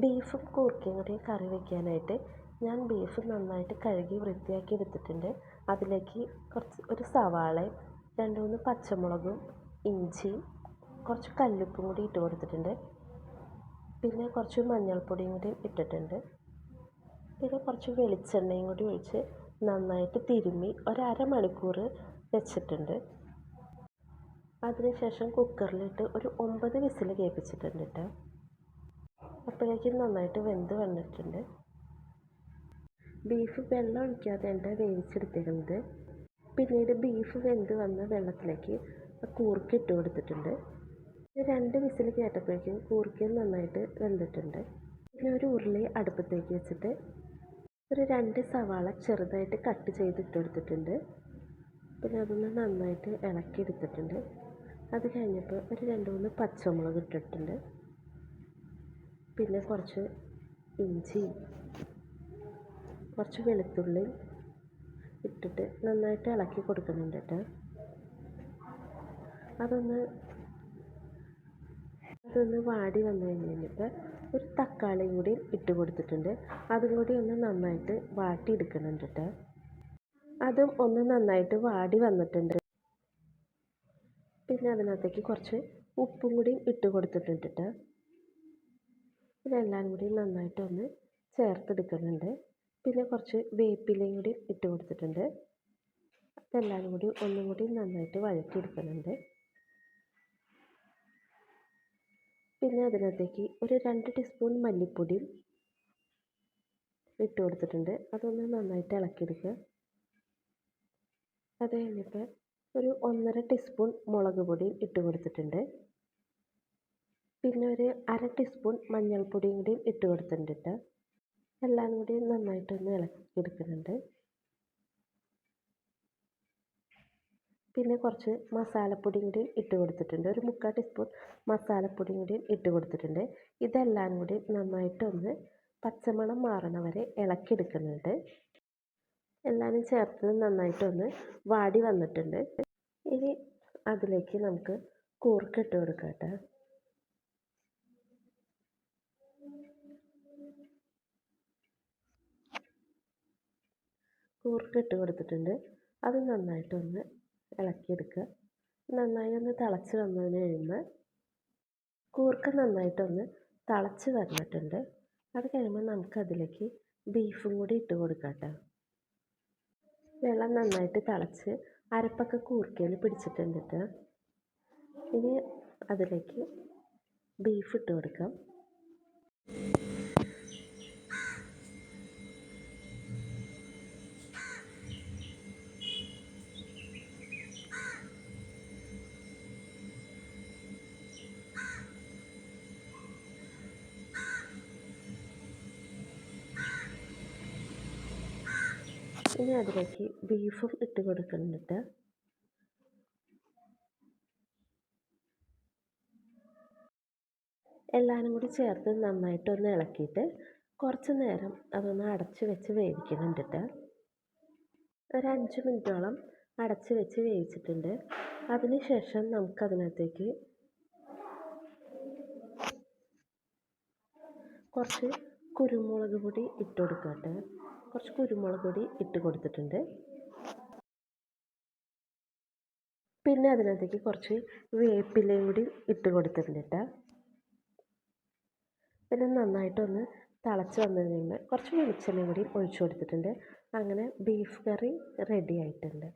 ബീഫും കൂർക്കയും കൂടി കറി വയ്ക്കാനായിട്ട് ഞാൻ ബീഫ് നന്നായിട്ട് കഴുകി വൃത്തിയാക്കി എടുത്തിട്ടുണ്ട്. അതിലേക്ക് കുറച്ച് ഒരു സവാളയും രണ്ട് മൂന്ന് പച്ചമുളകും ഇഞ്ചി കുറച്ച് കല്ലുപ്പും കൂടി ഇട്ട് കൊടുത്തിട്ടുണ്ട്. പിന്നെ കുറച്ച് മഞ്ഞൾപ്പൊടിയും കൂടി ഇട്ടിട്ടുണ്ട്. പിന്നെ കുറച്ച് വെളിച്ചെണ്ണയും കൂടി ഒഴിച്ച് നന്നായിട്ട് തിരുമ്മി ഒരു അരമണിക്കൂർ വെച്ചിട്ടുണ്ട്. അതിനുശേഷം കുക്കറിലിട്ട് ഒരു ഒമ്പത് വിസിൽ കേൾപ്പിച്ചിട്ടുണ്ട് കേട്ടോ. അപ്പോഴേക്കും നന്നായിട്ട് വെന്ത് വന്നിട്ടുണ്ട്. ബീഫ് വെള്ളം ഒഴിക്കാതെയാണ് വേവിച്ചെടുത്തിരുന്നത്. പിന്നീട് ബീഫ് വെന്ത് വന്ന വെള്ളത്തിലേക്ക് കൂർക്ക ഇട്ട് കൊടുത്തിട്ടുണ്ട്. രണ്ട് വിസിൽ കേട്ടപ്പോഴേക്കും കൂർക്കയും നന്നായിട്ട് വെന്തിട്ടുണ്ട്. പിന്നെ ഒരു ഉരുളി അടുപ്പത്തേക്ക് വെച്ചിട്ട് ഒരു രണ്ട് സവാള ചെറുതായിട്ട് കട്ട് ചെയ്തിട്ട് കൊടുത്തിട്ടുണ്ട്. പിന്നെ അതൊന്ന് നന്നായിട്ട് ഇളക്കി എടുത്തിട്ടുണ്ട് അത് കഴിഞ്ഞപ്പോൾ ഒരു രണ്ട് മൂന്ന് പച്ചമുളക് ഇട്ടിട്ടുണ്ട്. പിന്നെ കുറച്ച് ഇഞ്ചി കുറച്ച് വെളുത്തുള്ളി ഇട്ടിട്ട് നന്നായിട്ട് ഇളക്കി കൊടുക്കുന്നുണ്ട് കേട്ടോ. അതൊന്ന് അതൊന്ന് വാടി വന്നു കഴിഞ്ഞിട്ട് ഒരു തക്കാളിയും കൂടി ഇട്ട് കൊടുത്തിട്ടുണ്ട്. അതും കൂടി ഒന്ന് നന്നായിട്ട് വാട്ടിയെടുക്കുന്നുണ്ട് കേട്ടോ. അതും ഒന്ന് നന്നായിട്ട് വാടി വന്നിട്ടുണ്ട്. പിന്നെ അതിനകത്തേക്ക് കുറച്ച് ഉപ്പും കൂടി ഇട്ട് കൊടുത്തിട്ടുണ്ട് കേട്ടോ. ഇതെല്ലാം കൂടി നന്നായിട്ടൊന്ന് ചേർത്തെടുക്കുന്നുണ്ട്. പിന്നെ കുറച്ച് വേപ്പിലയും കൂടി ഇട്ട് കൊടുത്തിട്ടുണ്ട്. അതെല്ലാം കൂടി ഒന്നും കൂടി നന്നായിട്ട് വഴറ്റിയെടുക്കുന്നുണ്ട്. പിന്നെ അതിനകത്തേക്ക് ഒരു രണ്ട് ടീസ്പൂൺ മല്ലിപ്പൊടി ഇട്ട് കൊടുത്തിട്ടുണ്ട്. അതൊന്ന് നന്നായിട്ട് ഇളക്കിയെടുക്കുക. അത് കഴിഞ്ഞിട്ട് ഒരു ഒന്നര ടീസ്പൂൺ മുളക് പൊടിയും ഇട്ട് കൊടുത്തിട്ടുണ്ട്. പിന്നെ ഒരു അര ടീസ്പൂൺ മഞ്ഞൾപ്പൊടിയും കൂടി ഇട്ട് കൊടുത്തിട്ടുണ്ട്. എല്ലാം കൂടി നന്നായിട്ടൊന്ന് ഇളക്കിയെടുക്കുന്നുണ്ട്. പിന്നെ കുറച്ച് മസാലപ്പൊടിയും കൂടി ഇട്ട് കൊടുത്തിട്ടുണ്ട്. ഒരു മുക്കാൽ ടീസ്പൂൺ മസാലപ്പൊടിയും കൂടി ഇട്ട് കൊടുത്തിട്ടുണ്ട്. ഇതെല്ലാം കൂടി നന്നായിട്ടൊന്ന് പച്ചമണം മാറണ വരെ ഇളക്കിയെടുക്കുന്നുണ്ട്. എല്ലാവരും ചേർത്ത് നന്നായിട്ടൊന്ന് വാടി വന്നിട്ടുണ്ട്. ഇനി അതിലേക്ക് നമുക്ക് കൂർക്ക ഇട്ട് കൊടുക്കാം കേട്ടോ. കൂർക്ക ഇട്ട് കൊടുത്തിട്ടുണ്ട്. അത് നന്നായിട്ടൊന്ന് ഇളക്കിയെടുക്കുക. നന്നായി ഒന്ന് തിളച്ച് വന്നതിന് കഴിയുമ്പോൾ കൂർക്ക നന്നായിട്ടൊന്ന് തിളച്ച് വന്നിട്ടുണ്ട്. അത് കഴിയുമ്പോൾ നമുക്കതിലേക്ക് ബീഫും കൂടി ഇട്ട് കൊടുക്കാം കേട്ടോ. വെള്ളം നന്നായിട്ട് തിളച്ച് അരപ്പൊക്കെ കൂർക്കയിൽ പിടിച്ചിട്ടുണ്ട് കേട്ടോ. ഇനി അതിലേക്ക് ബീഫ് ഇട്ട് കൊടുക്കാം. ഇനി അതിലേക്ക് ബീഫും ഇട്ട് കൊടുക്കുന്നുണ്ട്. എല്ലാവരും കൂടി ചേർത്ത് നന്നായിട്ടൊന്ന് ഇളക്കിയിട്ട് കുറച്ച് നേരം അതൊന്ന് അടച്ച് വെച്ച് വേവിക്കുന്നുണ്ട് കേട്ടോ ഒരു അഞ്ച് മിനിറ്റോളം അടച്ച് വെച്ച് വേവിച്ചിട്ടുണ്ട്. അതിന് ശേഷം നമുക്കതിനകത്തേക്ക് കുറച്ച് കുരുമുളക് പൊടി ഇട്ട് കൊടുക്കട്ടെ. കുറച്ച് കുരുമുളക് പൊടി ഇട്ട് കൊടുത്തിട്ടുണ്ട്. പിന്നെ അതിനകത്തേക്ക് കുറച്ച് വേപ്പിലയും കൂടി ഇട്ട് കൊടുത്തിട്ടുണ്ട് കേട്ടോ. പിന്നെ നന്നായിട്ടൊന്ന് തിളച്ച് വന്നു കഴിയുമ്പോൾ കുറച്ച് വെളിച്ചെണ്ണയും കൂടി ഒഴിച്ച് കൊടുത്തിട്ടുണ്ട്. അങ്ങനെ ബീഫ് കറി റെഡി ആയിട്ടുണ്ട്.